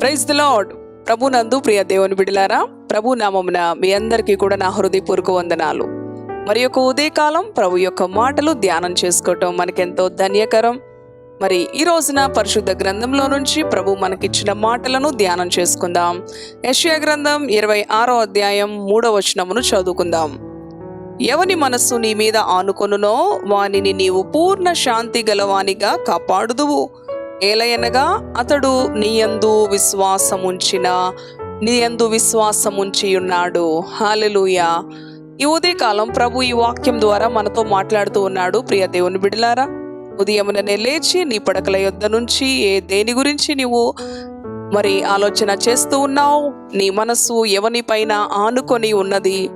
Praise the lord ప్రభు నందు ప్రియ దేవుని బిడిలారా ప్రభు నామమున మీ అందరికీ కూడా నా హృదయపూర్వక వందనాలు. మరి యొక్క ఉదయకాలం ప్రభు యొక్క మాటలు ధ్యానం చేసుకోవటం మనకెంతో ధన్యకరం. మరి ఈ రోజున పరిశుద్ధ గ్రంథంలో నుంచి ప్రభు మనకిచ్చిన మాటలను ధ్యానం చేసుకుందాం. యెషయా గ్రంథం ఇరవై ఆరో అధ్యాయం మూడో వచనమును చదువుకుందాం. ఎవని మనస్సు నీ మీద ఆనుకొనునో వానిని నీవు పూర్ణ శాంతి గలవానిగా కాపాడుదువు. ఏలయనగా అతడు నీయందు విశ్వాసముంచిన నీయందు విశ్వాసముంచి ఉన్నాడు హాలెలూయా ఈ ఉదయకాలం ప్రభు ఈ వాక్యం ద్వారా మనతో మాట్లాడుతూ ఉన్నాడు. ప్రియ దేవుని బిడలారా ఉదయముననే లేచి నీ పడకల యొద్ద నుంచి ఏ దేని గురించి నీవు మరి ఆలోచన చేస్తూ ఉన్నావు? నీ మనస్సు ఎవని పైన ఆనుకొని ఉన్నది?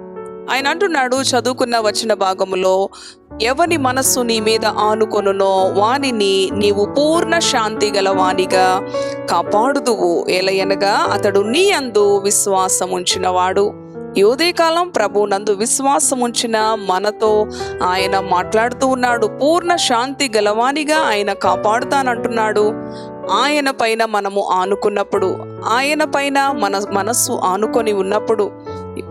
ఆయన అంటున్నాడు చదువుకున్న వచ్చిన భాగములో ఎవని మనస్సు నీ మీద ఆనుకొనునో వానిని నీవు పూర్ణ శాంతి గల వానిగా కాపాడుదువు. ఏలయనగా అతడు నీ అందు విశ్వాసం ఉంచినవాడు ఈ ప్రభు నందు విశ్వాసం ఉంచిన మనతో ఆయన మాట్లాడుతూ ఉన్నాడు పూర్ణ శాంతి గలవానిగా ఆయన కాపాడుతానంటున్నాడు. ఆయన పైన మనము ఆనుకున్నప్పుడు ఆయన పైన మన మనస్సు ఆనుకొని ఉన్నప్పుడు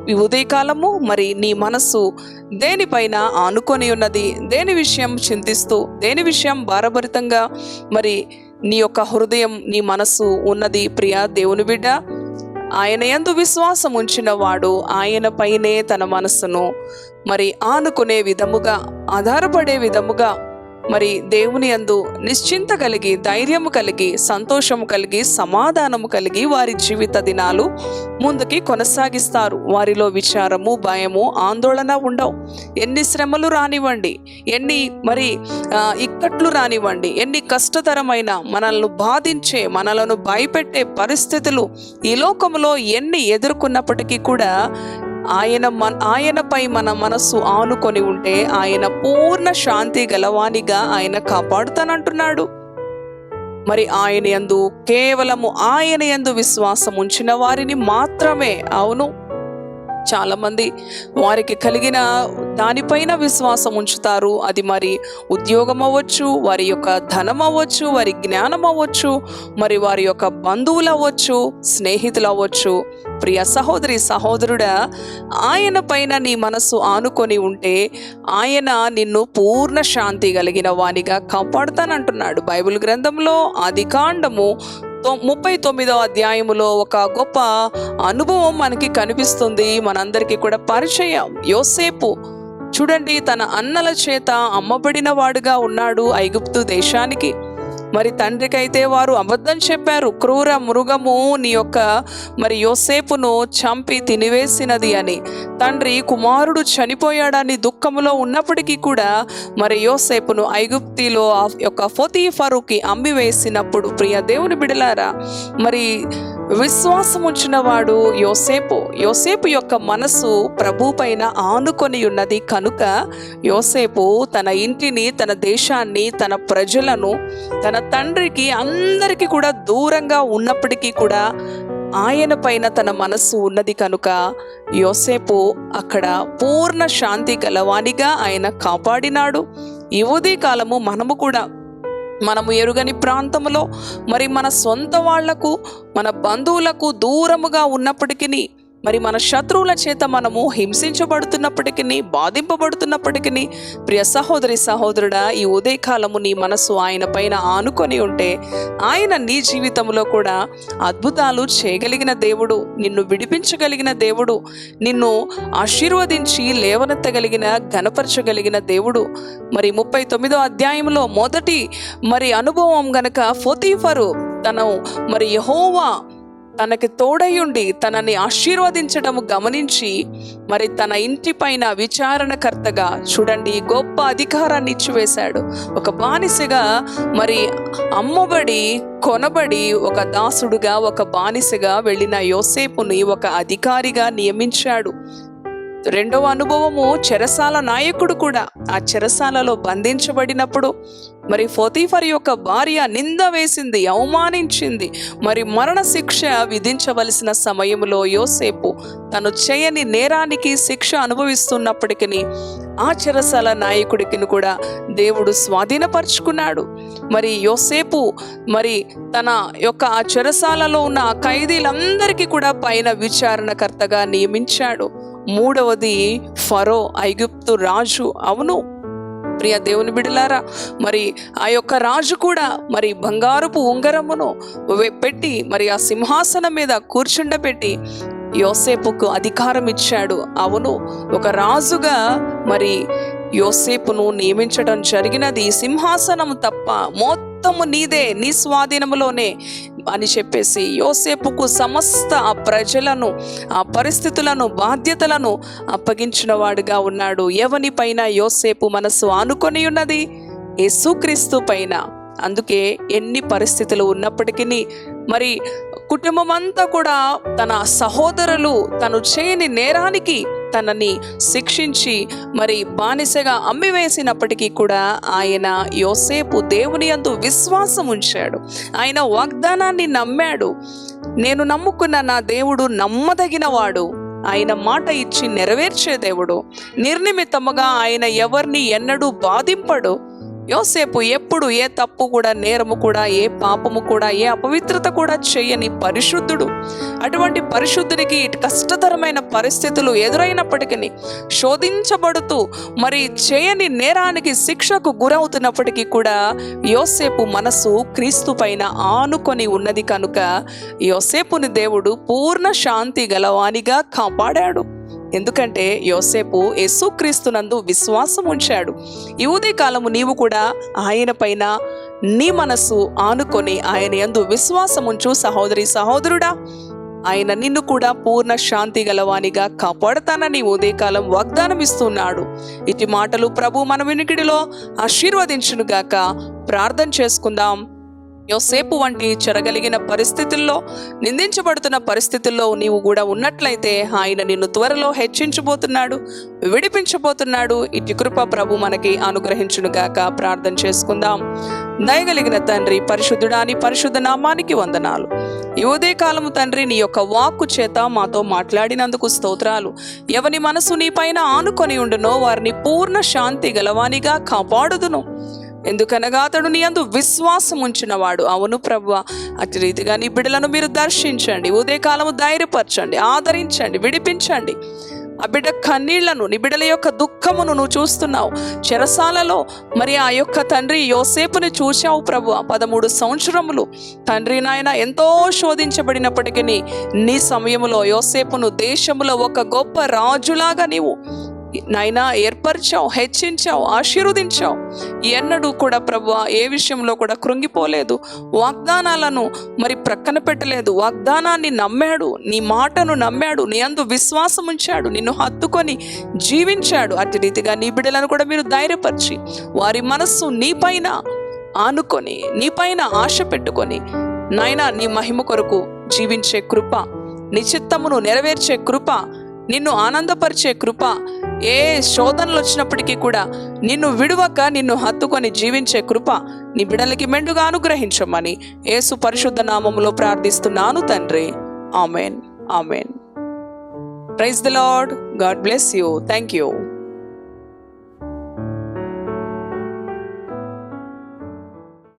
ఈ ఉదయకాలము మరి నీ మనస్సు దేనిపైన ఆనుకొని ఉన్నది? దేని విషయం చింతిస్తూ దేని విషయం భారభరితంగా మరి నీ యొక్క హృదయం నీ మనస్సు ఉన్నది ప్రియ దేవుని బిడ్డ? ఆయన ఎందు విశ్వాసం ఉంచిన వాడు ఆయన పైనే తన మనస్సును మరి ఆనుకునే విధముగా ఆధారపడే విధముగా మరి దేవుని యందు నిశ్చింత కలిగి ధైర్యము కలిగి సంతోషము కలిగి సమాధానము కలిగి వారి జీవిత దినాలు ముందుకి కొనసాగిస్తారు. వారిలో విచారము భయము ఆందోళన ఉండవు. ఎన్ని శ్రమలు రానివ్వండి ఎన్ని మరి ఇక్కట్లు రానివ్వండి ఎన్ని కష్టతరమైన మనల్ని బాధించే మనలను భయపెట్టే పరిస్థితులు ఈ లోకంలో ఎన్ని ఎదుర్కొన్నప్పటికీ కూడా ఆయన మన ఆయనపై మన మనస్సు ఆనుకొని ఉంటే ఆయన పూర్ణ శాంతి గలవానిగా ఆయన కాపాడుతానంటున్నాడు. మరి ఆయన యందు కేవలము ఆయన యందు విశ్వాసం ఉంచిన వారిని మాత్రమే అవును. చాలామంది వారికి కలిగిన దానిపైన విశ్వాసం ఉంచుతారు. అది మరి ఉద్యోగం అవ్వచ్చు వారి యొక్క ధనం అవ్వచ్చు వారి జ్ఞానం అవ్వచ్చు మరి వారి యొక్క బంధువులు అవ్వచ్చు స్నేహితులు అవ్వచ్చు. ప్రియ సహోదరి సహోదరుడా ఆయన పైన నీ మనస్సు ఆనుకొని ఉంటే ఆయన నిన్ను పూర్ణ శాంతి కలిగిన వానిగా కాపాడుతానంటున్నాడు. బైబిల్ గ్రంథంలో అధికాండము ముప్పై తొమ్మిదో అధ్యాయములో ఒక గొప్ప అనుభవం మనకి కనిపిస్తుంది. మనందరికీ కూడా పరిచయం. యోసేపు చూడండి తన అన్నల చేత అమ్మబడిన వాడుగా ఉన్నాడు ఐగుప్తు దేశానికి. మరి తండ్రికైతే వారు అబద్ధం చెప్పారు. క్రూర మృగము నీ యొక్క మరి యోసేపును చంపి తినివేసినది అని. తండ్రి కుమారుడు చనిపోయాడని దుఃఖములో ఉన్నప్పటికీ కూడా మరి యోసేపును ఐగుప్తిలో యొక్క ఫొతీఫరుకి అమ్మి వేసినప్పుడు ప్రియ దేవుని బిడలారా మరి విశ్వాసం ఉంచిన యోసేపు. యోసేపు యొక్క మనస్సు ప్రభు పైన ఆనుకొని ఉన్నది కనుక యోసేపు తన ఇంటిని తన దేశాన్ని తన ప్రజలను తన తండ్రికి అందరికీ కూడా దూరంగా ఉన్నప్పటికీ కూడా ఆయన పైన తన మనస్సు ఉన్నది కనుక యోసేపు అక్కడ పూర్ణ శాంతి గలవానిగా ఆయన కాపాడినాడు. యువదీ కాలము మనము కూడా మనము ఎరుగని ప్రాంతంలో మరి మన సొంత వాళ్ళకు మన బంధువులకు దూరముగా ఉన్నప్పటికీ మరి మన శత్రువుల చేత మనము హింసించబడుతున్నప్పటికీ బాధింపబడుతున్నప్పటికీ ప్రియ సహోదరి సహోదరుడా ఈ ఉదయకాలము నీ మనసు ఆయన పైన ఆనుకొని ఉంటే ఆయన నీ జీవితంలో కూడా అద్భుతాలు చేయగలిగిన దేవుడు నిన్ను విడిపించగలిగిన దేవుడు నిన్ను ఆశీర్వదించి లేవనెత్తగలిగిన ఘనపరచగలిగిన దేవుడు. మరి ముప్పై తొమ్మిదో అధ్యాయంలో మొదటి మరి అనుభవం గనక ఫోతీఫరు తను మరి యహోవా తనకి తోడయుండి తనని ఆశీర్వదించడము గమనించి మరి తన ఇంటి పైన విచారణకర్తగా చూడండి గొప్ప అధికారాన్ని ఇచ్చివేశాడు. ఒక బానిసగా మరి అమ్మబడి కొనబడి ఒక దాసుడుగా ఒక బానిసగా వెళ్ళిన యోసేపుని ఒక అధికారిగా నియమించాడు. రెండవ అనుభవము చెరసాల నాయకుడు కూడా. ఆ చెరసాలలో బంధించబడినప్పుడు మరి ఫోతీఫర్ యొక్క భార్య నింద వేసింది అవమానించింది. మరి మరణ శిక్ష విధించవలసిన సమయంలో యోసేపు తను చేయని నేరానికి శిక్ష అనుభవిస్తున్నప్పటికీ ఆ చెరసాల నాయకుడికి కూడా దేవుడు స్వాధీనపరుచుకున్నాడు. మరి యోసేపు మరి తన యొక్క ఆ చెరసాలలో ఉన్న ఖైదీలందరికీ కూడా పైన విచారణకర్తగా నియమించాడు. మూడవది ఫరో ఐగుప్తు రాజు. అవును. ప్రియ దేవుని బిడలారా మరి ఆ యొక్క రాజు కూడా మరి బంగారపు ఉంగరమును పెట్టి మరి ఆ సింహాసనం మీద కూర్చుండబెట్టి యోసేపుకు అధికారం ఇచ్చాడు. అవును. ఒక రాజుగా మరి యోసేపును నియమించడం జరిగినది. సింహాసనం తప్ప మొత్తము నీదే నీ స్వాధీనములోనే అని చెప్పేసి యోసేపుకు సమస్త ఆ ప్రజలను ఆ పరిస్థితులను బాధ్యతలను అప్పగించిన వాడుగా ఉన్నాడు ఎవనిపైన యోసేపు మనసు ఆనుకొని ఉన్నది? యేసుక్రీస్తు పైన. అందుకే ఎన్ని పరిస్థితులు ఉన్నప్పటికీ మరి కుటుంబం అంతా కూడా తన సహోదరులు తను చేయని నేరానికి తనని శిక్షించి మరి బానిసగా అమ్మివేసినప్పటికీ కూడా ఆయన యోసేపు దేవుని అందు విశ్వాసం ఉంచాడు. ఆయన వాగ్దానాన్ని నమ్మాడు. నేను నమ్ముకున్న నా దేవుడు నమ్మదగిన వాడు ఆయన మాట ఇచ్చి నెరవేర్చే దేవుడు. నిర్నిమిత్తముగా ఆయన ఎవరిని ఎన్నడూ బాధింపడు. యోసేపు ఎప్పుడు ఏ తప్పు కూడా నేరము కూడా ఏ పాపము కూడా ఏ అపవిత్రత కూడా చేయని పరిశుద్ధుడు. అటువంటి పరిశుద్ధునికి ఇటు కష్టతరమైన పరిస్థితులు ఎదురైనప్పటికీ శోధించబడుతూ మరి చేయని నేరానికి శిక్షకు గురవుతున్నప్పటికీ కూడా యోసేపు మనసు క్రీస్తు పైన ఆనుకొని ఉన్నది కనుక యోసేపుని దేవుడు పూర్ణ శాంతి గలవానిగా కాపాడాడు. ఎందుకంటే యోసేపు యేసుక్రీస్తునందు విశ్వాసం ఉంచాడు. ఈ కాలము నీవు కూడా ఆయన పైన నీ మనసు ఆనుకొని ఆయన యందు విశ్వాసం ఉంచు సహోదరి సహోదరుడా. ఆయన నిన్ను కూడా పూర్ణ శాంతి గలవానిగా కాపాడతానని ఉదయకాలం వాగ్దానం ఇస్తున్నాడు. ఇటు మాటలు ప్రభు మన వినికిడిలో ఆశీర్వదించునుగాక. ప్రార్థన చేసుకుందాం. యోసేపు వంటి చెరగలిగిన పరిస్థితుల్లో నిందించబడుతున్న పరిస్థితుల్లో నీవు కూడా ఉన్నట్లయితే ఆయన నిన్ను త్వరలో హెచ్చించబోతున్నాడు విడిపించబోతున్నాడు. ఇటు కృప ప్రభు మనకి అనుగ్రహించునుగాక ప్రార్థన చేసుకుందాం. దయగలిగిన తండ్రి పరిశుద్ధుడాని పరిశుద్ధ నామానికి వందనాలు. ఈ ఉదయకాలము తండ్రి నీ యొక్క వాక్కు చేత మాతో మాట్లాడినందుకు స్తోత్రాలు. ఎవని మనసు నీ పైన ఆనుకొని ఉండునో వారిని పూర్ణ శాంతి గలవానిగా కాపాడుదును. ఎందుకనగా అతడు నీ అందు విశ్వాసం ఉంచినవాడు. అవును ప్రభు అటు రీతిగా నీ బిడ్డలను మీరు దర్శించండి ఉదయకాలము ధైర్యపరచండి ఆదరించండి విడిపించండి. ఆ బిడ్డ కన్నీళ్ళను నీ బిడ్డల యొక్క దుఃఖమును నువ్వు చూస్తున్నావు. చెరసాలలో మరి ఆ యొక్క తండ్రి యోసేపుని చూశావు ప్రభు పదమూడు సంవత్సరములు తండ్రి నాయన ఎంతో శోధించబడినప్పటికీ నీ సమయంలో యోసేపును దేశములో ఒక గొప్ప రాజులాగా నీవు నైనా ఏర్పరిచావు హెచ్చించావు ఆశీర్వదించావు. ఎన్నడూ కూడా ప్రభు ఏ విషయంలో కూడా కృంగిపోలేదు. వాగ్దానాలను మరి ప్రక్కన పెట్టలేదు. వాగ్దానాన్ని నమ్మాడు నీ మాటను నమ్మాడు నీ అందు విశ్వాసం ఉంచాడు నిన్ను హత్తుకొని జీవించాడు. అటు రీతిగా నీ బిడ్డలను కూడా మీరు ధైర్యపరిచి వారి మనస్సు నీపైన ఆనుకొని నీపైన ఆశ పెట్టుకొని నాయనా నీ మహిమ కొరకు జీవించే కృప నిశ్చిత్తమును నెరవేర్చే కృప నిన్ను ఆనందపరిచే కృప ఏ శోధనలు వచ్చినప్పటికీ కూడా నిన్ను విడువక నిన్ను హత్తుకొని జీవించే కృప నీ బిడలకి మెండుగా అనుగ్రహించమని యేసు పరిశుద్ధ నామములో ప్రార్థిస్తున్నాను తండ్రి. Amen. Amen. Praise the Lord. God bless you. Thank you